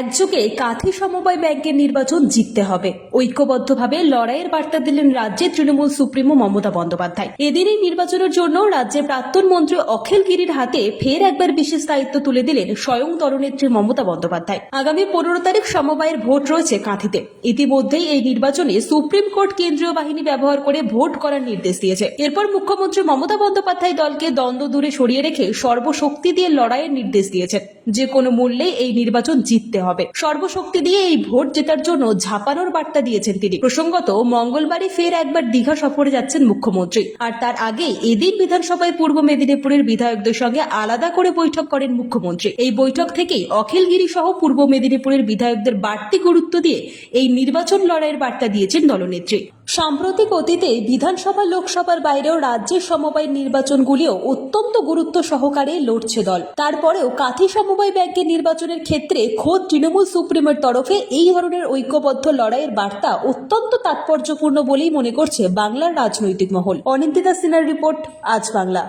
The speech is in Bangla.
একযোগে কাঁথি সমবায় ব্যাংকের নির্বাচন জিততে হবে। ঐক্যবদ্ধভাবে লড়াইয়ের বার্তা দিলেন রাজ্যের তৃণমূল সুপ্রিমো মমতা বন্দ্যোপাধ্যায়। এদিন এই নির্বাচনের জন্য রাজ্যের প্রাক্তন মন্ত্রী অখিল গিরির হাতে ফের একবার বিশেষ দায়িত্ব তুলে দিলেন স্বয়ং দলনেত্রী মমতা বন্দ্যোপাধ্যায়। আগামী পনেরো তারিখ সমবায়ের ভোট রয়েছে কাঁথিতে। ইতিমধ্যেই এই নির্বাচনে সুপ্রিম কোর্ট কেন্দ্রীয় বাহিনী ব্যবহার করে ভোট করার নির্দেশ দিয়েছে। এরপর মুখ্যমন্ত্রী মমতা বন্দ্যোপাধ্যায় দলকে দ্বন্দ্ব দূরে সরিয়ে রেখে সর্বশক্তি দিয়ে লড়াইয়ের নির্দেশ দিয়েছেন। যে কোনো মূল্যেই এই নির্বাচন জিততে হবে। সর্বশক্তি দিয়ে এই ভোট জেতার জন্য ঝাঁপানোর বার্তা দিয়েছেন তিনি। প্রসঙ্গত, মঙ্গলবারই ফের একবার দীঘা সফরে যাচ্ছেন মুখ্যমন্ত্রী। আর তার আগে এদিন বিধানসভায় পূর্ব মেদিনীপুরের বিধায়কদের সঙ্গে আলাদা করে বৈঠক করেন মুখ্যমন্ত্রী। এই বৈঠক থেকেই অখিলগিরি সহ পূর্ব মেদিনীপুরের বিধায়কদের বাড়তি গুরুত্ব দিয়ে এই নির্বাচন লড়াইয়ের বার্তা দিয়েছেন দলনেত্রী। সাম্প্রতিক অতীতে বিধানসভা লোকসভার বাইরেও রাজ্যের সমবায় নির্বাচনগুলিও অত্যন্ত গুরুত্ব সহকারে লড়ছে দল। তারপরেও কাঁথি সমবায় ব্যাংকের নির্বাচনের ক্ষেত্রে খোদ তৃণমূল সুপ্রিমের তরফে এই ধরনের ঐক্যবদ্ধ লড়াইয়ের বার্তা অত্যন্ত তাৎপর্যপূর্ণ বলেই মনে করছে বাংলার রাজনৈতিক মহল। অনিন্দিতা সিনার রিপোর্ট, আজ বাংলা।